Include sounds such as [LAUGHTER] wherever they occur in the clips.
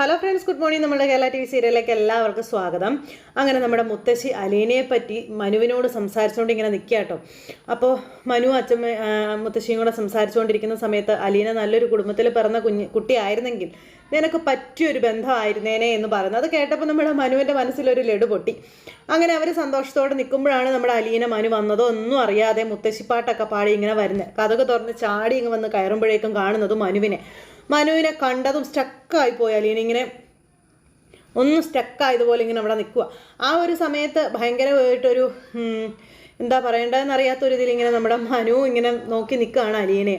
Hello friends good morning നമ്മുടെ Kerala T V സീരിയലിലേക്ക് എല്ലാവർക്കും സ്വാഗതം. അങ്ങനെ നമ്മുടെ മുത്തശ്ശി അലീനയെ പറ്റി മനുവിനോട് സംസാരിച്ചുകൊണ്ട് ഇങ്ങനെ നിൽക്കുക കേട്ടോ. അപ്പോൾ മനു അച്ഛമ്മ ആ, മുത്തശ്ശിയും കൂടെ സംസാരിച്ചുകൊണ്ടിരിക്കുന്ന സമയത്ത് അലീന നല്ലൊരു കുടുംബത്തിൽ പിറന്ന കുഞ്ഞ് കുട്ടിയായിരുന്നെങ്കിൽ നിനക്ക് പറ്റിയൊരു ബന്ധമായിരുന്നേനെ എന്ന് പറയുന്നത് അത് കേട്ടപ്പോൾ നമ്മുടെ മനുവിന്റെ മനസ്സിലൊരു ലഡു പൊട്ടി. അങ്ങനെ അവർ സന്തോഷത്തോടെ നിൽക്കുമ്പോഴാണ് നമ്മുടെ അലീന മനു വന്നതോ ഒന്നും അറിയാതെ മുത്തശ്ശിപ്പാട്ടൊക്കെ പാടി ഇങ്ങനെ വരുന്നത് കഥക് തുറന്ന് ചാടി ഇങ്ങ് വന്ന് കയറുമ്പോഴേക്കും കാണുന്നത് മനുവിനെ. മനുവിനെ കണ്ടതും സ്റ്റക്കായി പോയി അലീന. ഇങ്ങനെ ഒന്ന് സ്റ്റക്കായതുപോലെ ഇങ്ങനെ അവിടെ നിൽക്കുക ആ ഒരു സമയത്ത് ഭയങ്കരമായിട്ടൊരു എന്താ പറയേണ്ടതെന്ന് അറിയാത്തൊരു ഇതിൽ ഇങ്ങനെ നമ്മുടെ മനു ഇങ്ങനെ നോക്കി നിൽക്കുകയാണ് അലീനെ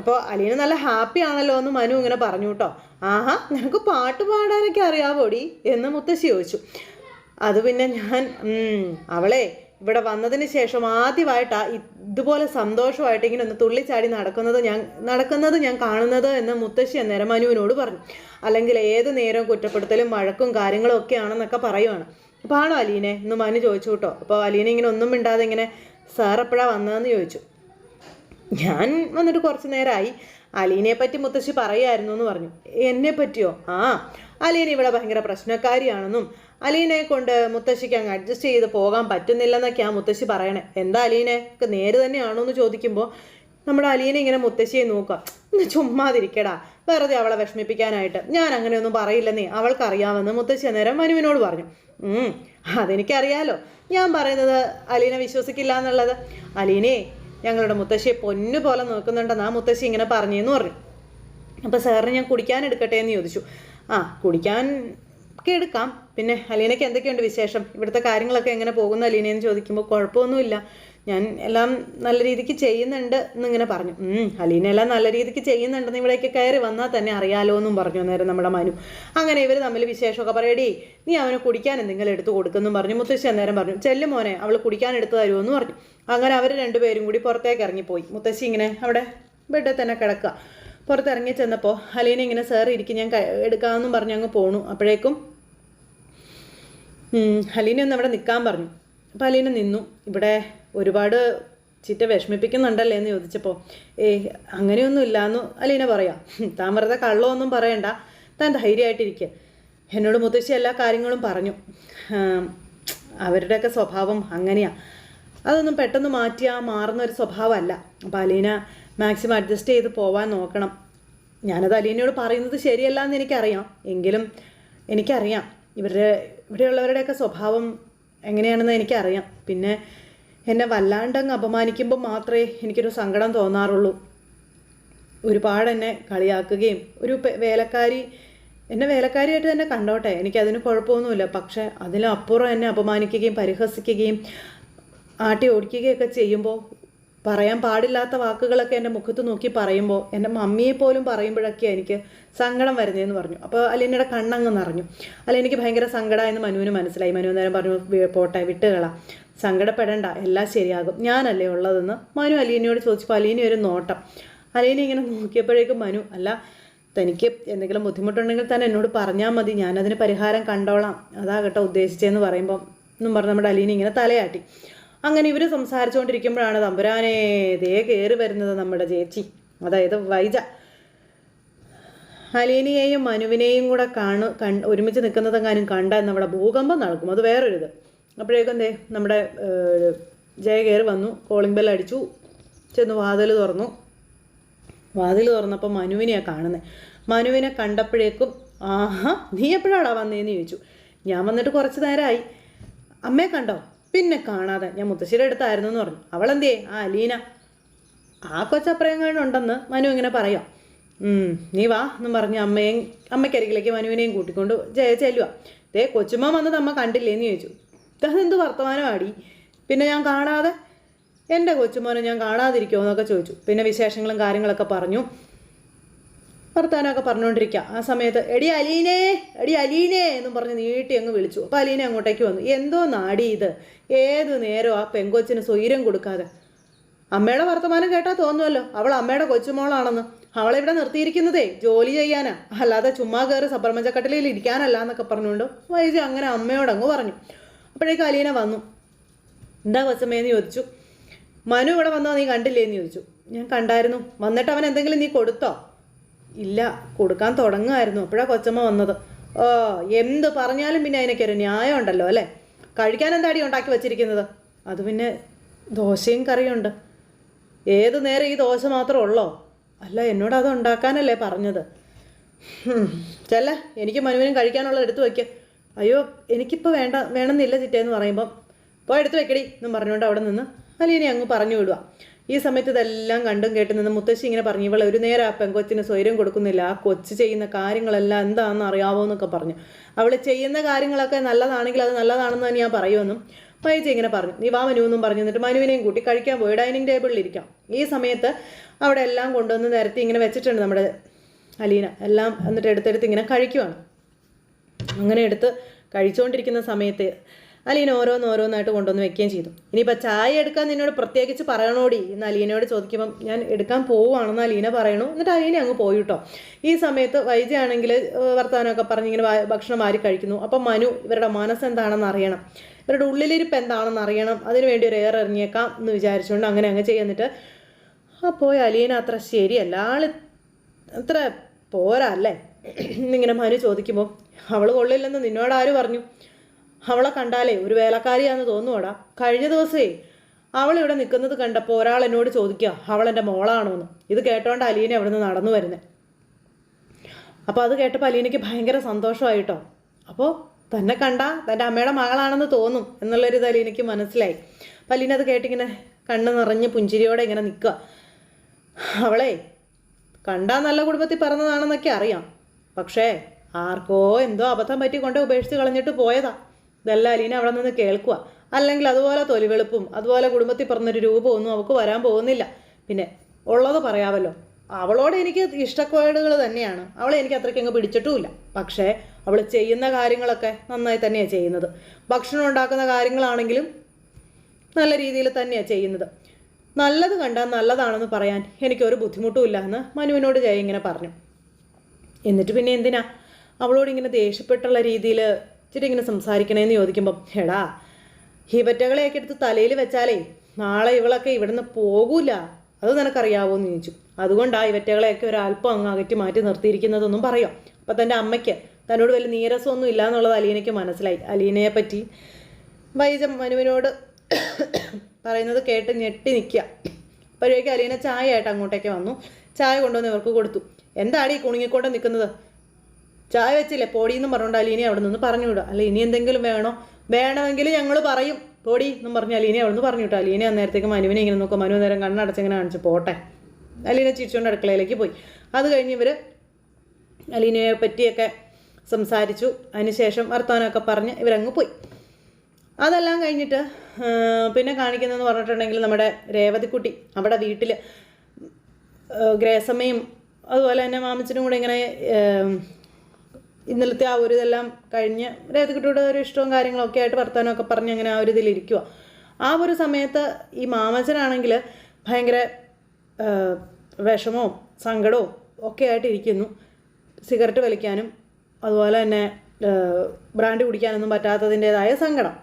അപ്പോൾ അലീന നല്ല ഹാപ്പി ആണല്ലോ എന്ന് മനു ഇങ്ങനെ പറഞ്ഞു കേട്ടോ. ആഹാ നിനക്ക് പാട്ട് പാടാനൊക്കെ അറിയാവോടി? എന്ന് മുത്തശ്ശി ചോദിച്ചു. അത് പിന്നെ ഞാൻ അവളെ ഇവിടെ വന്നതിന് ശേഷം ആദ്യമായിട്ടാ ഇതുപോലെ സന്തോഷമായിട്ട് ഇങ്ങനെ ഒന്ന് തുള്ളിച്ചാടി നടക്കുന്നത് ഞാൻ നടക്കുന്നത് ഞാൻ കാണുന്നത് എന്ന് മുത്തശ്ശി അന്നേരം മനുവിനോട് പറഞ്ഞു. അല്ലെങ്കിൽ ഏത് നേരവും കുറ്റപ്പെടുത്തലും വഴക്കും കാര്യങ്ങളും ഒക്കെ ആണെന്നൊക്കെ പറയുവാണ്. അപ്പോൾ ആണോ അലീനെ? എന്ന് മനു ചോദിച്ചു കേട്ടോ. അപ്പോൾ അലീനെ ഇങ്ങനെ ഒന്നും മിണ്ടാതെ ഇങ്ങനെ സാർ എപ്പോഴാണ് വന്നതെന്ന് ചോദിച്ചു. ഞാൻ വന്നിട്ട് കുറച്ച് നേരമായി അലീനെ പറ്റി മുത്തശ്ശി പറയായിരുന്നു എന്ന് പറഞ്ഞു. എന്നെ പറ്റിയോ? ആ അലീന ഇവിടെ ഭയങ്കര പ്രശ്നക്കാരിയാണെന്നും അലീനയെ കൊണ്ട് മുത്തശ്ശിക്ക് അങ്ങ് അഡ്ജസ്റ്റ് ചെയ്ത് പോകാൻ പറ്റുന്നില്ലെന്നൊക്കെയാണ് മുത്തശ്ശി പറയണേ. എന്താ അലീനെ? നേര് തന്നെയാണോ എന്ന് ചോദിക്കുമ്പോൾ നമ്മുടെ അലീനെ ഇങ്ങനെ മുത്തശ്ശിയെ നോക്കുക ചുമ്മാതിരിക്കടാ. വെറുതെ അവളെ വിഷമിപ്പിക്കാനായിട്ട്. ഞാൻ അങ്ങനെയൊന്നും പറയില്ലെന്നേ അവൾക്കറിയാമെന്ന് മുത്തശ്ശി അന്നേരം മനുവിനോട് പറഞ്ഞു. അതെനിക്കറിയാലോ. ഞാൻ പറയുന്നത് അലീന വിശ്വസിക്കില്ല എന്നുള്ളത്. അലീനെ ഞങ്ങളുടെ മുത്തശ്ശിയെ പൊന്നു പോലെ നോക്കുന്നുണ്ടെന്ന് ആ മുത്തശ്ശി ഇങ്ങനെ പറഞ്ഞു എന്ന് പറഞ്ഞു. അപ്പോൾ സാറിന് ഞാൻ കുടിക്കാൻ എടുക്കട്ടെ എന്ന് ചോദിച്ചു. ആ കുടിക്കാൻ ഒക്കെ എടുക്കാം. പിന്നെ അലീനയ്ക്ക് എന്തൊക്കെയുണ്ട് വിശേഷം? ഇവിടുത്തെ കാര്യങ്ങളൊക്കെ എങ്ങനെ പോകുന്നു അലീനയെന്ന് ചോദിക്കുമ്പോൾ കുഴപ്പമൊന്നുമില്ല. ഞാൻ എല്ലാം നല്ല രീതിക്ക് ചെയ്യുന്നുണ്ട് എന്നിങ്ങനെ പറഞ്ഞു. അലീന എല്ലാം നല്ല രീതിക്ക് ചെയ്യുന്നുണ്ടെന്ന് ഇവിടേക്ക് കയറി വന്നാൽ തന്നെ അറിയാലോ എന്നും പറഞ്ഞു നേരം നമ്മുടെ മനു. അങ്ങനെ ഇവർ തമ്മിൽ വിശേഷമൊക്കെ പറയടി നീ അവന് കുടിക്കാൻ എന്തെങ്കിലും എടുത്തു കൊടുക്കുന്നു പറഞ്ഞു. മുത്തശ്ശി അന്നേരം പറഞ്ഞു ചെല്ലു മോനെ അവൾ കുടിക്കാൻ എടുത്തു തരുമെന്ന് പറഞ്ഞു. അങ്ങനെ അവർ രണ്ടുപേരും കൂടി പുറത്തേക്ക് ഇറങ്ങിപ്പോയി. മുത്തശ്ശി ഇങ്ങനെ അവിടെ ബെഡിൽ തന്നെ കിടക്കുക. പുറത്തിറങ്ങി ചെന്നപ്പോൾ അലീന ഇങ്ങനെ സാർ ഇരിക്കും ഞാൻ എടുക്കാമെന്നും പറഞ്ഞ് അങ്ങ് പോണു. അപ്പോഴേക്കും ഉം, അലീന ഒന്ന് അവിടെ നിൽക്കാൻ പറഞ്ഞു. അപ്പോൾ ഹലീന നിന്നു. ഇവിടെ ഒരുപാട് ചിറ്റ വിഷമിപ്പിക്കുന്നുണ്ടല്ലേ എന്ന് ചോദിച്ചപ്പോൾ ഏ അങ്ങനെയൊന്നും ഇല്ലയെന്ന് അലീന പറയാം. "ഹും, [LAUGHS] താൻ വെറുതെ കള്ളമൊന്നും പറയണ്ട. താൻ ധൈര്യമായിട്ടിരിക്കുക എന്നോട് മുത്തശ്ശി എല്ലാ കാര്യങ്ങളും പറഞ്ഞു. അവരുടെയൊക്കെ സ്വഭാവം അങ്ങനെയാണ് അതൊന്നും പെട്ടെന്ന് മാറ്റിയാൽ മാറുന്ന ഒരു സ്വഭാവമല്ല. അപ്പോൾ അലീന മാക്സിമം അഡ്ജസ്റ്റ് ചെയ്ത് പോവാൻ നോക്കണം. ഞാനത് അലീനയോട് പറയുന്നത് ശരിയല്ല എന്ന് എനിക്കറിയാം. എങ്കിലും എനിക്കറിയാം. ഇവരുടെ ഇവിടെയുള്ളവരുടെയൊക്കെ സ്വഭാവം എങ്ങനെയാണെന്ന് എനിക്കറിയാം. പിന്നെ എന്നെ വല്ലാണ്ടങ്ങ് അപമാനിക്കുമ്പോൾ മാത്രമേ എനിക്കൊരു സങ്കടം തോന്നാറുള്ളൂ. ഒരുപാട് എന്നെ കളിയാക്കുകയും ഒരു വേലക്കാരി എന്നെ വേലക്കാരിയായിട്ട് തന്നെ കണ്ടോട്ടെ എനിക്കതിന് കുഴപ്പമൊന്നുമില്ല. പക്ഷേ അതിലപ്പുറം എന്നെ അപമാനിക്കുകയും പരിഹസിക്കുകയും ആട്ടി ഓടിക്കുകയൊക്കെ ചെയ്യുമ്പോൾ പറയാൻ പാടില്ലാത്ത വാക്കുകളൊക്കെ എന്റെ മുഖത്ത് നോക്കി പറയുമ്പോൾ എന്റെ മമ്മിയെ പോലും പറയുമ്പോഴൊക്കെ എനിക്ക് സങ്കടം വരുന്നതെന്ന് പറഞ്ഞു. അപ്പോൾ അലീനയുടെ കണ്ണങ്ങ് നിറഞ്ഞു. അല്ല എനിക്ക് ഭയങ്കര സങ്കടമായെന്ന് മനുവിന് മനസ്സിലായി. മനു നേരം പറഞ്ഞു പോട്ടെ വിട്ടുകളാം. സങ്കടപ്പെടേണ്ട എല്ലാം ശരിയാകും. ഞാനല്ലേ ഉള്ളതെന്ന് മനു അലീനയോട് ചോദിച്ചപ്പോൾ അലീന ഒരു നോട്ടം. അലീന ഇങ്ങനെ നോക്കിയപ്പോഴേക്കും മനു അല്ല തനിക്ക് എന്തെങ്കിലും ബുദ്ധിമുട്ടുണ്ടെങ്കിൽ തന്നെ എന്നോട് പറഞ്ഞാൽ മതി. ഞാനതിന് പരിഹാരം കണ്ടോളാം. അതാകട്ടെ ഉദ്ദേശിച്ചതെന്ന് പറയുമ്പോൾ എന്നും പറഞ്ഞ് നമ്മുടെ അലീന ഇങ്ങനെ തലയാട്ടി. അങ്ങനെ ഇവർ സംസാരിച്ചുകൊണ്ടിരിക്കുമ്പോഴാണ് തമ്പുരാനെ ദേ കയറി വരുന്നത് നമ്മുടെ ചേച്ചി. അതായത് വൈജ. അലീനയെയും മനുവിനെയും കൂടെ കാണു കൺ ഒരുമിച്ച് നിൽക്കുന്നതെങ്ങാനും കണ്ട നമ്മുടെ ഭൂകമ്പം നടക്കും. അത് വേറൊരിത് അപ്പോഴേക്കും ദേ നമ്മുടെ ജയ കയറി വന്നു. കോളിംഗ് ബെൽ അടിച്ചു. ചെന്ന് വാതിൽ തുറന്നു. വാതിൽ തുറന്നപ്പോൾ മനുവിനെയാണ് കാണുന്നത് മനുവിനെ കണ്ടപ്പോഴേക്കും ആഹാ നീ എപ്പോഴാടാ വന്നേന്ന് ചോദിച്ചു. ഞാൻ വന്നിട്ട് കുറച്ച് നേരമായി അമ്മയെ കണ്ടോ? പിന്നെ കാണാതെ ഞാൻ മുത്തശ്ശിയുടെ അടുത്തായിരുന്നു എന്ന് പറഞ്ഞു. അവളെന്തേ? ആ അലീന ആ കൊച്ചപ്രയങ്ങളുണ്ടെന്ന് മനു ഇങ്ങനെ പറയാം നീ വാ എന്നും പറഞ്ഞ് അമ്മയും അമ്മയ്ക്കരികിലേക്ക് മനുവിനെയും കൂട്ടിക്കൊണ്ട് ചെല്ലുക ദേ കൊച്ചുമ്മ വന്നത് അമ്മ കണ്ടില്ലേ എന്ന് ചോദിച്ചു. അതെന്ത് വർത്തമാനമാടി? പിന്നെ ഞാൻ കാണാതെ? എന്റെ കൊച്ചുമോനെ ഞാൻ കാണാതിരിക്കുമോ എന്നൊക്കെ ചോദിച്ചു. പിന്നെ വിശേഷങ്ങളും കാര്യങ്ങളൊക്കെ പറഞ്ഞു. വർത്താനമൊക്കെ പറഞ്ഞുകൊണ്ടിരിക്കുക ആ സമയത്ത് എടി അലീനേ എടി അലീനേ എന്നും പറഞ്ഞ് നീട്ടി അങ്ങ് വിളിച്ചു. അപ്പോൾ അലീനെ അങ്ങോട്ടേക്ക് വന്നു. എന്തോ നാടി ഇത്? ഏത് നേരം ആ പെങ്കൊച്ചിന് സ്വൈരം കൊടുക്കാതെ. അമ്മയുടെ വർത്തമാനം കേട്ടാൽ തോന്നുമല്ലോ അവൾ അമ്മയുടെ കൊച്ചുമോളാണെന്ന്. അവളെ ഇവിടെ നിർത്തിയിരിക്കുന്നതേ ജോലി ചെയ്യാനാ. അല്ലാതെ ചുമ്മാ കയറി സബ്രമഞ്ചക്കട്ടിലയിൽ ഇരിക്കാനല്ല എന്നൊക്കെ പറഞ്ഞുകൊണ്ട് വൈദ്യു അങ്ങനെ അമ്മയോട് അങ്ങ് പറഞ്ഞു. അപ്പോഴേക്കും അലീന വന്നു. എന്താ കൊച്ചമ്മയെന്ന് ചോദിച്ചു. മനു ഇവിടെ വന്നോ? നീ കണ്ടില്ലേ? എന്ന് ചോദിച്ചു. ഞാൻ കണ്ടായിരുന്നു. വന്നിട്ട് അവൻ എന്തെങ്കിലും നീ കൊടുത്തോ? ഇല്ല കൊടുക്കാൻ തുടങ്ങുമായിരുന്നു. അപ്പോഴാണ് കൊച്ചമ്മ വന്നത്. ഓ എന്ത് പറഞ്ഞാലും പിന്നെ അതിനൊക്കെ ന്യായം ഉണ്ടല്ലോ അല്ലേ? കഴിക്കാൻ എന്താടി ഉണ്ടാക്കി വച്ചിരിക്കുന്നത്? അത് പിന്നെ ദോശയും കറിയുണ്ട്. ഏത് നേരം ഈ ദോശ മാത്രമേ ഉള്ളോ? അല്ല എന്നോട് അത് ഉണ്ടാക്കാനല്ലേ പറഞ്ഞത്. ചെല്ല എനിക്ക് മനുവിനും കഴിക്കാനുള്ളത് എടുത്തു വയ്ക്കുക അയ്യോ എനിക്കിപ്പോൾ വേണ്ട വേണമെന്നില്ല ചിറ്റേന്ന് പറയുമ്പം. പോയി എടുത്തു വെക്കടി എന്നും പറഞ്ഞുകൊണ്ട് അവിടെ നിന്ന് അലീനെ അങ്ങ് പറഞ്ഞു വിടുക. ഈ സമയത്ത് ഇതെല്ലാം കണ്ടും കേട്ട് നിന്ന് മുത്തശ്ശി ഇങ്ങനെ പറഞ്ഞു ഇവളെ ഒരു നേരം ആ പെങ്കൊച്ചിന് സ്വൈര്യം കൊടുക്കുന്നില്ല. ആ കൊച്ച് ചെയ്യുന്ന കാര്യങ്ങളെല്ലാം എന്താണെന്ന് അറിയാവോ എന്നൊക്കെ പറഞ്ഞു. അവൾ ചെയ്യുന്ന കാര്യങ്ങളൊക്കെ നല്ലതാണെങ്കിൽ അത് നല്ലതാണെന്ന് തന്നെ ഞാൻ പറയുമെന്നും വൈജി ഇങ്ങനെ പറഞ്ഞു. നീ വാ മനു എന്നും പറഞ്ഞു. എന്നിട്ട് മനുവിനെയും കൂട്ടി കഴിക്കാൻ പോയി. ഡൈനിങ് ടേബിളിൽ ഇരിക്കാം. ഈ സമയത്ത് അവിടെ എല്ലാം കൊണ്ടുവന്ന് നിരത്തി ഇങ്ങനെ വെച്ചിട്ടുണ്ട് നമ്മുടെ അലീന. എല്ലാം എന്നിട്ട് എടുത്തെടുത്ത് ഇങ്ങനെ കഴിക്കുവാണ്. അങ്ങനെ എടുത്ത് കഴിച്ചുകൊണ്ടിരിക്കുന്ന സമയത്ത് അലീന ഓരോന്ന് ഓരോന്നായിട്ട് കൊണ്ടുവന്ന് വെക്കുകയും ചെയ്തു. ഇനിയിപ്പോൾ ചായ എടുക്കാൻ നിന്നോട് പ്രത്യേകിച്ച് പറയണോടി? എന്ന് അലീനയോട് ചോദിക്കുമ്പം ഞാൻ എടുക്കാൻ പോവുകയാണെന്ന് അലീന പറയണു. എന്നിട്ട് അലീന അങ്ങ് പോയി കേട്ടോ. ഈ സമയത്ത് വൈദ്യാണെങ്കിൽ വർത്തമാനമൊക്കെ പറഞ്ഞിങ്ങനെ ഭക്ഷണം മാറി കഴിക്കുന്നു. അപ്പം മനു ഇവരുടെ മനസ്സ് എന്താണെന്ന് അറിയണം. ഇവരുടെ ഉള്ളിലിരിപ്പ് എന്താണെന്ന് അറിയണം. അതിനു വേണ്ടി ഒരു ഏറെ എറിഞ്ഞേക്കാം എന്ന് വിചാരിച്ചുകൊണ്ട് അങ്ങനെ അങ്ങ് ചെയ്യുന്നിട്ട് പോയി അലീന അത്ര ശരിയല്ല. ആൾ അത്ര പോരാ അല്ലേ? എന്നിങ്ങനെ മനു ചോദിക്കുമ്പോൾ അവൾ കൊള്ളില്ലെന്ന് നിന്നോട് ആര് പറഞ്ഞു? അവളെ കണ്ടാലേ ഒരു വേലക്കാരിയാന്ന് തോന്നുവാടാ? കഴിഞ്ഞ ദിവസേ അവൾ ഇവിടെ നിൽക്കുന്നത് കണ്ടപ്പോൾ ഒരാൾ എന്നോട് ചോദിക്കുക അവൾ എന്റെ മോളാണോ എന്ന് ഇത് കേട്ടോണ്ട് അലീനെ അവിടെ നിന്ന് നടന്നു വരുന്നത് അപ്പോൾ അത് കേട്ടപ്പോൾ അലീനയ്ക്ക് ഭയങ്കര സന്തോഷമായിട്ടോ. അപ്പോൾ തന്നെ കണ്ട തന്റെ അമ്മയുടെ മകളാണെന്ന് തോന്നും എന്നുള്ളൊരു ഇത് അലീനയ്ക്ക് മനസ്സിലായി. അപ്പം അലീന അത് കേട്ടിങ്ങനെ കണ്ണ് നിറഞ്ഞ് പുഞ്ചിരിയോടെ ഇങ്ങനെ നിൽക്കുക. അവളെ കണ്ടാ നല്ല കുടുംബത്തിൽ പറഞ്ഞതാണെന്നൊക്കെ അറിയാം. പക്ഷേ ആർക്കോ എന്തോ അബദ്ധം പറ്റി കൊണ്ട് ഉപേക്ഷിച്ച് കളഞ്ഞിട്ട് പോയതാ. ഇതെല്ലാം അലീന അവിടെ നിന്ന് കേൾക്കുക. അല്ലെങ്കിൽ അതുപോലെ തൊലിവെളുപ്പും അതുപോലെ കുടുംബത്തിൽ പറഞ്ഞൊരു രൂപമൊന്നും അവൾക്ക് വരാൻ പോകുന്നില്ല. പിന്നെ ഉള്ളത് പറയാമല്ലോ. അവളോട് എനിക്ക് ഇഷ്ടക്കേടുകൾ തന്നെയാണ്. അവളെ എനിക്ക് അത്രയ്ക്ക് അങ്ങ് പിടിച്ചിട്ടുമില്ല. പക്ഷേ അവൾ ചെയ്യുന്ന കാര്യങ്ങളൊക്കെ നന്നായി തന്നെയാണ് ചെയ്യുന്നത്. ഭക്ഷണം ഉണ്ടാക്കുന്ന കാര്യങ്ങളാണെങ്കിലും നല്ല രീതിയിൽ തന്നെയാണ് ചെയ്യുന്നത്. നല്ലത് കണ്ടാൽ നല്ലതാണെന്ന് പറയാൻ എനിക്കൊരു ബുദ്ധിമുട്ടുമില്ല എന്ന് മനുവിനോട് ജയ ഇങ്ങനെ പറഞ്ഞു. എന്നിട്ട് പിന്നെ എന്തിനാ? അവളോട് ഇങ്ങനെ ദേഷ്യപ്പെട്ടുള്ള രീതിയിൽ ഇച്ചിരി ഇങ്ങനെ സംസാരിക്കണേന്ന് ചോദിക്കുമ്പം എടാ ഹിബറ്റകളെയൊക്കെ എടുത്ത് തലയിൽ വെച്ചാലേ നാളെ ഇവളൊക്കെ ഇവിടുന്ന് പോകൂല. അത് നിനക്കറിയാവോ? എന്ന് ചോദിച്ചു. അതുകൊണ്ടാണ് ഇവറ്റകളെയൊക്കെ ഒരല്പം അങ്ങ് അകറ്റി മാറ്റി നിർത്തിയിരിക്കുന്നതൊന്നും പറയാം? അപ്പം തന്റെ അമ്മയ്ക്ക് തന്നോട് വലിയ നീരസമൊന്നും ഇല്ല എന്നുള്ളത് അലീനയ്ക്ക് മനസ്സിലായി. അലീനയെ പറ്റി വൈജ മനുവിനോട് പറയുന്നത് കേട്ട് ഞെട്ടി നിൽക്കുക അപ്പോഴേക്കും അലീന ചായ ആയിട്ട് അങ്ങോട്ടേക്ക് വന്നു. ചായ കൊണ്ടുവന്ന് ഇവർക്ക് കൊടുത്തു. എന്താണ് ഈ കുണുങ്ങിക്കൊണ്ട് നിൽക്കുന്നത് ചായ വെച്ചില്ലേ? പൊടി എന്നും പറഞ്ഞുകൊണ്ട് അലീനെ അവിടെ നിന്ന് പറഞ്ഞു വിടുക. അല്ല ഇനി എന്തെങ്കിലും വേണോ? വേണമെങ്കിൽ ഞങ്ങൾ പറയും. പൊടി എന്നും പറഞ്ഞ് അലീനെ അവിടെ നിന്ന് പറഞ്ഞു വിട്ടു. അലീനെ അന്നേരത്തേക്ക് മനുവിനെ ഇങ്ങനെ നോക്കും. മനു നേരം കണ്ണടച്ചിങ്ങനെ കാണിച്ച് പോട്ടെ. അലീനെ ചിരിച്ചുകൊണ്ട് അടുക്കളയിലേക്ക് പോയി. അത് കഴിഞ്ഞ് ഇവർ അലീനയെ പറ്റിയൊക്കെ സംസാരിച്ചു. അതിനുശേഷം വർത്തമാനമൊക്കെ പറഞ്ഞ് ഇവരങ്ങ് പോയി. അതെല്ലാം കഴിഞ്ഞിട്ട് പിന്നെ കാണിക്കുന്നതെന്ന് പറഞ്ഞിട്ടുണ്ടെങ്കിൽ നമ്മുടെ രേവതിക്കുട്ടി അവിടെ വീട്ടിൽ ഗ്രേസമ്മയും അതുപോലെ തന്നെ മാമച്ചനും കൂടെ ഇങ്ങനെ ഇന്നലത്തെ ആ ഒരു ഇതെല്ലാം കഴിഞ്ഞ് രേവതിക്കുട്ടിയുടെ ഒരു ഇഷ്ടവും കാര്യങ്ങളൊക്കെ ആയിട്ട് വർത്തമാനമൊക്കെ പറഞ്ഞ് അങ്ങനെ ആ ഒരു ഇതിലിരിക്കുക ആ ഒരു സമയത്ത് ഈ മാമച്ചനാണെങ്കിൽ ഭയങ്കര വിഷമവും സങ്കടവും ഒക്കെ ആയിട്ട് ഇരിക്കുന്നു. സിഗരറ്റ് വലിക്കാനും അതുപോലെ തന്നെ ബ്രാൻഡ് കുടിക്കാനൊന്നും പറ്റാത്തതിന്റെതായ സങ്കടം.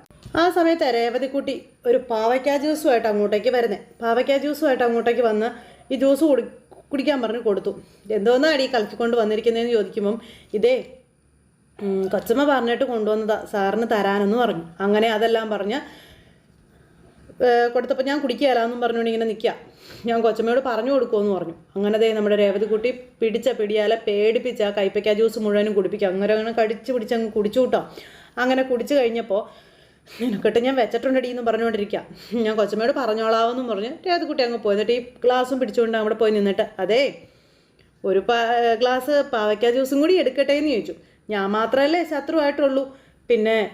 ആ സമയത്ത് രേവതിക്കുട്ടി ഒരു പാവയ്ക്ക ജ്യൂസുമായിട്ട് അങ്ങോട്ടേക്ക് വരുന്നത് പാവയ്ക്ക ജ്യൂസുമായിട്ട് അങ്ങോട്ടേക്ക് വന്ന് ഈ ജ്യൂസ് കുടി കുടിക്കാൻ പറഞ്ഞ് കൊടുത്തു. എന്തോന്നാണ് ഈ കലക്കിക്കൊണ്ട് വന്നിരിക്കുന്നതെന്ന് ചോദിക്കുമ്പം ഇതേ കൊച്ചമ്മ പറഞ്ഞിട്ട് കൊണ്ടുവന്നതാ. സാറിന് തരാനെന്ന് പറഞ്ഞു. അങ്ങനെ അതെല്ലാം പറഞ്ഞ് കൊടുത്തപ്പോൾ ഞാൻ കുടിക്കുകയില്ലാന്നും പറഞ്ഞുകൊണ്ട് ഇങ്ങനെ നിൽക്കുക ഞാൻ കൊച്ചമ്മയോട് പറഞ്ഞു കൊടുക്കുമെന്ന് പറഞ്ഞു. അങ്ങനെ ദേ നമ്മുടെ രേവതിക്കുട്ടി പിടിച്ച പിടിയാലെ പേടിപ്പിച്ച കൈപ്പയ്ക്ക ജ്യൂസ് മുഴുവനും കുടിപ്പിക്കുക അങ്ങനെ അങ്ങനെ കടിച്ച് പിടിച്ച് അങ്ങ് കുടിച്ചു കൂട്ടോ. അങ്ങനെ കുടിച്ചു കഴിഞ്ഞപ്പോൾ നിനക്കിട്ട് ഞാൻ വെച്ചിട്ടുണ്ടടി എന്ന് പറഞ്ഞുകൊണ്ടിരിക്കുക ഞാൻ കൊച്ചമ്മയോട് പറഞ്ഞോളാവെന്നും പറഞ്ഞ് രേവതിക്കുട്ടി അങ്ങ് പോയി. എന്നിട്ട് ഈ ഗ്ലാസും പിടിച്ചുകൊണ്ട് അവിടെ പോയി നിന്നിട്ട് അതേ ഒരു ഗ്ലാസ് പാവയ്ക്ക ജ്യൂസും കൂടി എടുക്കട്ടെ എന്ന് ചോദിച്ചു. ഞാൻ മാത്രമല്ലേ ശത്രുവായിട്ടുള്ളൂ. പിന്നെ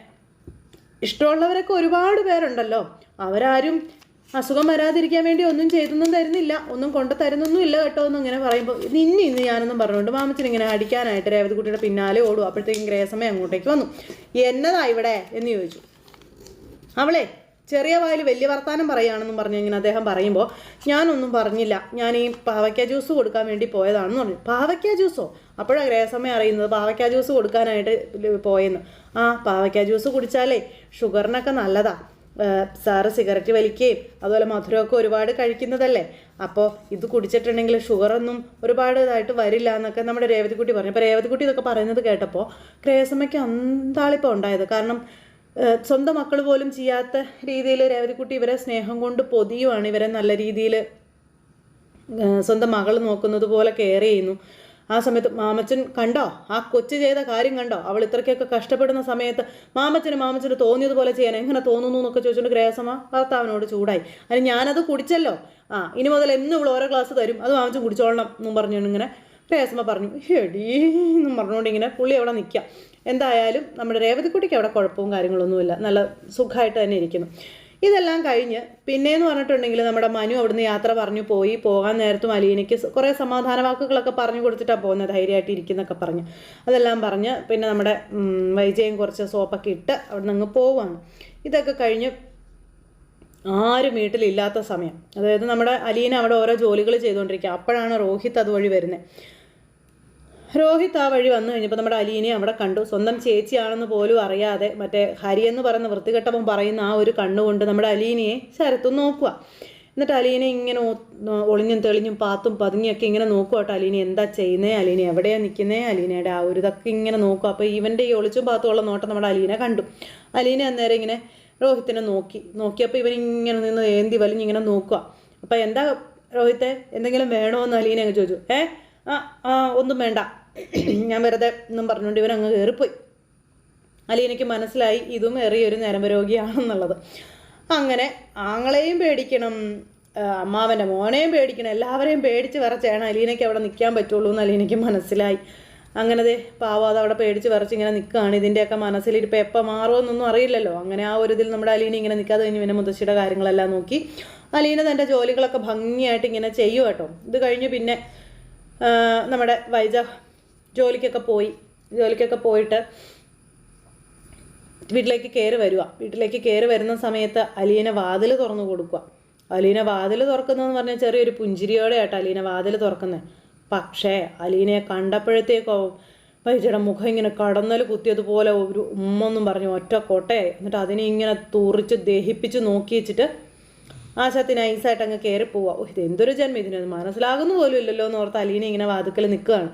ഇഷ്ടമുള്ളവരൊക്കെ ഒരുപാട് പേരുണ്ടല്ലോ. അവരാരും അസുഖം വരാതിരിക്കാൻ വേണ്ടി ഒന്നും ചെയ്തൊന്നും തരുന്നില്ല. ഒന്നും കൊണ്ടു തരുന്നൊന്നും ഇല്ല കേട്ടോ എന്ന് ഇങ്ങനെ പറയുമ്പോൾ ഇന്ന് ഇന്ന് ഞാനൊന്നും പറഞ്ഞുകൊണ്ട് മാമച്ചൻ ഇങ്ങനെ അടിക്കാനായിട്ട് രേവതിക്കുട്ടിയുടെ പിന്നാലെ ഓടും. അപ്പോഴത്തേക്കും ഗ്രേസമ്മ അങ്ങോട്ടേക്ക് വന്നു. എന്നതാ ഇവിടെ? എന്ന് ചോദിച്ചു. അവളെ ചെറിയ വായിൽ വലിയ വർത്താനം പറയുകയാണെന്നും പറഞ്ഞു ഇങ്ങനെ അദ്ദേഹം പറയുമ്പോൾ ഞാനൊന്നും പറഞ്ഞില്ല. ഞാൻ ഈ പാവയ്ക്ക ജ്യൂസ് കൊടുക്കാൻ വേണ്ടി പോയതാണെന്ന് പറഞ്ഞു. പാവയ്ക്ക ജ്യൂസോ? അപ്പോഴാണ് ഗ്രേസമ്മ അറിയുന്നത് പാവയ്ക്ക ജ്യൂസ് കൊടുക്കാനായിട്ട് പോയെന്ന്. ആ പാവയ്ക്ക ജ്യൂസ് കുടിച്ചാലേ ഷുഗറിനൊക്കെ നല്ലതാ. സാറ് സിഗരറ്റ് വലിക്കുകയും അതുപോലെ മധുരമൊക്കെ ഒരുപാട് കഴിക്കുന്നതല്ലേ? അപ്പോൾ ഇത് കുടിച്ചിട്ടുണ്ടെങ്കിൽ ഷുഗറൊന്നും ഒരുപാട് ഇതായിട്ട് വരില്ല എന്നൊക്കെ നമ്മുടെ രേവതിക്കുട്ടി പറഞ്ഞു. അപ്പോൾ രേവതിക്കുട്ടി ഇതൊക്കെ പറയുന്നത് കേട്ടപ്പോൾ ക്രേസമ്മയ്ക്ക് അന്താളിപ്പം ഉണ്ടായത്. കാരണം സ്വന്തം മക്കൾ പോലും ചെയ്യാത്ത രീതിയിൽ രേവതിക്കുട്ടി ഇവരെ സ്നേഹം കൊണ്ട് പൊതിയുവാണ്. ഇവരെ നല്ല രീതിയിൽ സ്വന്തം മകൾ നോക്കുന്നത് പോലെ കെയർ ചെയ്യുന്നു. ആ സമയത്ത് മാമച്ചൻ കണ്ടോ? ആ കൊച്ചു ചെയ്ത കാര്യം കണ്ടോ? അവൾ ഇത്രയ്ക്കൊക്കെ കഷ്ടപ്പെടുന്ന സമയത്ത് മാമച്ചന് മാമച്ചന് തോന്നിയതുപോലെ ചെയ്യാൻ എങ്ങനെ തോന്നുന്നു എന്നൊക്കെ ചോദിച്ചുകൊണ്ട് ഗ്രേസമ്മ ഭർത്താവിനോട് ചൂടായി. അതിന് ഞാനത് കുടിച്ചല്ലോ. ആ ഇനി മുതൽ എന്നും ഇവൾ ഓരോ ഗ്ലാസ് തരും. അത് മാമച്ചൻ കുടിച്ചോളണം എന്നും പറഞ്ഞുകൊണ്ട് ഇങ്ങനെ ഗ്രേസമ്മ പറഞ്ഞു. എടീ എന്നും പറഞ്ഞുകൊണ്ട് ഇങ്ങനെ പുള്ളി അവിടെ നിൽക്കാം എന്തായാലും നമ്മുടെ രേവതിക്കുട്ടിക്ക് അവിടെ കുഴപ്പവും കാര്യങ്ങളൊന്നുമില്ല. നല്ല സുഖമായിട്ട് തന്നെ ഇരിക്കുന്നു. ഇതെല്ലാം കഴിഞ്ഞ് പിന്നെയെന്ന് പറഞ്ഞിട്ടുണ്ടെങ്കിൽ നമ്മുടെ മനു അവിടുന്ന് യാത്ര പറഞ്ഞു പോയി. പോകാൻ നേരത്തും അലീനയ്ക്ക് കുറേ സമാധാന വാക്കുകളൊക്കെ പറഞ്ഞു കൊടുത്തിട്ടാണ് പോകുന്നത്. ധൈര്യമായിട്ട് ഇരിക്കുന്നൊക്കെ പറഞ്ഞ്. അതെല്ലാം പറഞ്ഞ് പിന്നെ നമ്മുടെ വൈജയൻ വൈജയും കുറച്ച് സോപ്പൊക്കെ ഇട്ട് അവിടുന്ന് അങ്ങ് പോവുകയാണ് ഇതൊക്കെ കഴിഞ്ഞ് ആരും വീട്ടിലില്ലാത്ത സമയം. അതായത് നമ്മുടെ അലീന അവിടെ ഓരോ ജോലികൾ ചെയ്തുകൊണ്ടിരിക്കുക. അപ്പോഴാണ് രോഹിത് അതുവഴി വരുന്നത്. രോഹിത് ആ വഴി വന്നു കഴിഞ്ഞപ്പോൾ നമ്മുടെ അലീനെ അവിടെ കണ്ടു. സ്വന്തം ചേച്ചിയാണെന്ന് പോലും അറിയാതെ മറ്റേ ഹരി എന്ന് പറയുന്ന വൃത്തികെട്ടവൻ പറയുന്ന ആ ഒരു കണ്ണുകൊണ്ട് നമ്മുടെ അലീനയെ ശരത്തും നോക്കുക. എന്നിട്ട് അലീനെ ഇങ്ങനെ ഒളിഞ്ഞും തെളിഞ്ഞും പാത്തും പതുങ്ങിയൊക്കെ ഇങ്ങനെ നോക്കുക കേട്ടോ. അലീന എന്താ ചെയ്യുന്നേ? അലീന എവിടെയാണ് നിൽക്കുന്നേ അലീനയുടെ ആ ഒരു ഇതൊക്കെ ഇങ്ങനെ നോക്കുക. അപ്പോൾ ഇവന്റെ ഈ ഒളിച്ചും പാത്തും ഉള്ള നോട്ടം നമ്മുടെ അലീന കണ്ടു. അലീന അന്നേരം ഇങ്ങനെ രോഹിത്തിനെ നോക്കി. നോക്കിയപ്പോൾ ഇവൻ ഇങ്ങനെ നിന്ന് ഏന്തി വലിഞ്ഞിങ്ങനെ നോക്കുക. അപ്പോൾ എന്താ രോഹിത്തെ? എന്തെങ്കിലും വേണോ എന്ന് അലീന ചോദിച്ചു. ഏ? ആ ഒന്നും വേണ്ട. ഞാൻ വെറുതെ ഒന്നും പറഞ്ഞുകൊണ്ട് ഇവൻ കയറിപ്പോയി എനിക്ക് മനസ്സിലായി ഇതും ഏറിയൊരു നരമ്പ് രോഗിയാണെന്നുള്ളത് അങ്ങനെ ആങ്ങളെയും പേടിക്കണം അമ്മാവന്റെ മോനെയും പേടിക്കണം എല്ലാവരെയും പേടിച്ച് വിറച്ചാണ് അലീനയ്ക്ക് അവിടെ നിൽക്കാൻ പറ്റുള്ളൂ എന്ന് അലീനയ്ക്ക് മനസ്സിലായി. അങ്ങനെ ദേ പാവം അത് അവിടെ പേടിച്ച് വിറച്ച് ഇങ്ങനെ നിൽക്കുകയാണ്. ഇതിന്റെയൊക്കെ മനസ്സിലിരിപ്പോൾ എപ്പോൾ മാറുമെന്നൊന്നും അറിയില്ലല്ലോ. അങ്ങനെ ആ ഒരു ഇതിൽ നമ്മുടെ അലീന ഇങ്ങനെ നിൽക്കാതെ കഴിഞ്ഞ് പിന്നെ മുത്തശ്ശിയുടെ കാര്യങ്ങളെല്ലാം നോക്കി. അലീന തന്റെ ജോലികളൊക്കെ ഭംഗിയായിട്ട് ഇങ്ങനെ ചെയ്യും കേട്ടോ. ഇത് കഴിഞ്ഞ് പിന്നെ നമ്മുടെ വൈജ ജോലിക്കൊക്കെ പോയി. ജോലിക്കൊക്കെ പോയിട്ട് വീട്ടിലേക്ക് കയറി വരിക വീട്ടിലേക്ക് കയറി വരുന്ന സമയത്ത് അലീന വാതിൽ തുറന്നു കൊടുക്കുക. അലീന വാതിൽ തുറക്കുന്നതെന്ന് പറഞ്ഞാൽ ചെറിയൊരു പുഞ്ചിരിയോടെ അലീന വാതിൽ തുറക്കുന്നത് പക്ഷേ അലീനയെ കണ്ടപ്പോഴത്തേക്കോ വൈജയുടെ മുഖം ഇങ്ങനെ കടന്നൽ കുത്തിയതുപോലെ ഒരു ഉമ്മെന്നും പറഞ്ഞു ഒറ്റ കോട്ടെ എന്നിട്ട് അതിനെ ഇങ്ങനെ തുറിച്ച് ദഹിപ്പിച്ച് നോക്കി വെച്ചിട്ട് ആശാത്തിന് ഐസായിട്ട് അങ്ങ് കയറി പോവുക. ഇത് എന്തൊരു ജന്മം ഇതിനത് മനസ്സിലാകുന്ന പോലും ഇല്ലല്ലോ എന്ന് ഓർത്ത് അലീന ഇങ്ങനെ വാതുക്കൽ നിൽക്കുകയാണ്.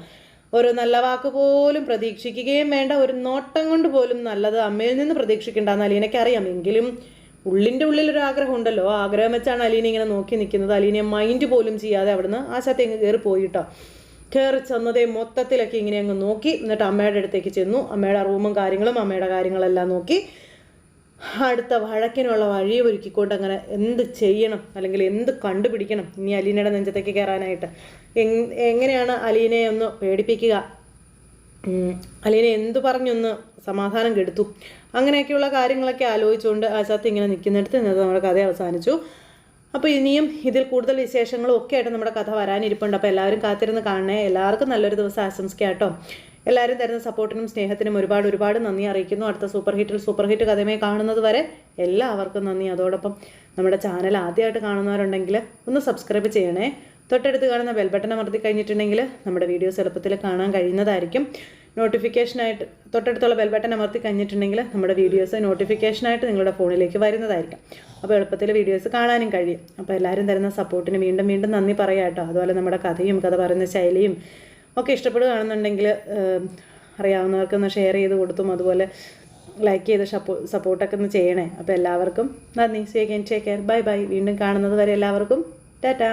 ഒരു നല്ല വാക്ക് പോലും പ്രതീക്ഷിക്കുകയും വേണ്ട ഒരു നോട്ടം കൊണ്ട് പോലും നല്ലത് അമ്മയിൽ നിന്ന് പ്രതീക്ഷിക്കേണ്ടെന്ന് അലീനയ്ക്ക് അറിയാം എങ്കിലും ഉള്ളിന്റെ ഉള്ളിൽ ഒരു ആഗ്രഹം ഉണ്ടല്ലോ ആഗ്രഹം വെച്ചാണ് അലീന ഇങ്ങനെ നോക്കി നിൽക്കുന്നത്. അലീനയെ മൈൻഡ് പോലും ചെയ്യാതെ അവിടുന്ന് ആശാത്തെ അങ്ങ് കയറി പോയിട്ടോ കയറി ചെന്നതേ മൊത്തത്തിലൊക്കെ ഇങ്ങനെ അങ്ങ് നോക്കി. എന്നിട്ട് അമ്മയുടെ അടുത്തേക്ക് ചെന്നു. അമ്മയുടെ റൂമും കാര്യങ്ങളും അമ്മയുടെ കാര്യങ്ങളെല്ലാം നോക്കി. അടുത്ത വഴക്കിനുള്ള വഴി ഒരുക്കിക്കൊണ്ട് അങ്ങനെ എന്ത് ചെയ്യണം? അല്ലെങ്കിൽ എന്ത് കണ്ടുപിടിക്കണം? ഇനി അലീനയുടെ നെഞ്ചത്തേക്ക് കയറാനായിട്ട് എങ്ങനെയാണ് അലീനയെ ഒന്ന് പേടിപ്പിക്കുക? അലീന എന്തു പറഞ്ഞൊന്ന് സമാധാനം കെടുത്തു. അങ്ങനെയൊക്കെയുള്ള കാര്യങ്ങളൊക്കെ ആലോചിച്ചുകൊണ്ട് ആശാത്ത് ഇങ്ങനെ നിൽക്കുന്നിടത്ത് ഇന്നത്തെ നമ്മുടെ കഥ അവസാനിച്ചു. അപ്പോൾ ഇനിയും ഇതിൽ കൂടുതൽ വിശേഷങ്ങളും ഒക്കെ ആയിട്ട് നമ്മുടെ കഥ വരാനിരിപ്പുണ്ട്. അപ്പോൾ എല്ലാവരും കാത്തിരുന്ന് കാണണേ. എല്ലാവർക്കും നല്ലൊരു ദിവസം ആശംസിക്കാം കേട്ടോ. എല്ലാവരും തരുന്ന സപ്പോർട്ടിനും സ്നേഹത്തിനും ഒരുപാട് ഒരുപാട് നന്ദി അറിയിക്കുന്നു. അടുത്ത സൂപ്പർ ഹിറ്റിൽ സൂപ്പർ ഹിറ്റ് കഥയുമായി കാണുന്നത് വരെ എല്ലാവർക്കും നന്ദി. അതോടൊപ്പം നമ്മുടെ ചാനൽ ആദ്യമായിട്ട് കാണുന്നവരുണ്ടെങ്കിൽ ഒന്ന് സബ്സ്ക്രൈബ് ചെയ്യണേ. തൊട്ടടുത്ത് കാണുന്ന ബെൽ ബട്ടൺ അമർത്തി കഴിഞ്ഞിട്ടുണ്ടെങ്കിൽ നമ്മുടെ വീഡിയോസ് എളുപ്പത്തിൽ കാണാൻ കഴിയുന്നതായിരിക്കും. നോട്ടിഫിക്കേഷനായിട്ട് തൊട്ടടുത്തുള്ള ബെൽ ബട്ടൺ അമർത്തി കഴിഞ്ഞിട്ടുണ്ടെങ്കിൽ നമ്മുടെ വീഡിയോസ് നോട്ടിഫിക്കേഷനായിട്ട് നിങ്ങളുടെ ഫോണിലേക്ക് വരുന്നതായിരിക്കും. അപ്പോൾ എളുപ്പത്തിൽ വീഡിയോസ് കാണാനും കഴിയും. അപ്പോൾ എല്ലാവരും തരുന്ന സപ്പോർട്ടിന് വീണ്ടും വീണ്ടും നന്ദി പറയാം കേട്ടോ. അതുപോലെ നമ്മുടെ കഥയും കഥ പറയുന്ന ശൈലിയും ഒക്കെ ഇഷ്ടപ്പെടുകയാണെന്നുണ്ടെങ്കിൽ അറിയാവുന്നവർക്കൊന്ന് ഷെയർ ചെയ്ത് കൊടുത്തും അതുപോലെ ലൈക്ക് ചെയ്ത് സപ്പോ സപ്പോർട്ടൊക്കെ ഒന്ന് ചെയ്യണേ. അപ്പോൾ എല്ലാവർക്കും നന്ദി. സേ കെൻ ടേക്ക് കെയർ ബൈ ബൈ വീണ്ടും കാണുന്നത് വരെ എല്ലാവർക്കും. ടാറ്റാ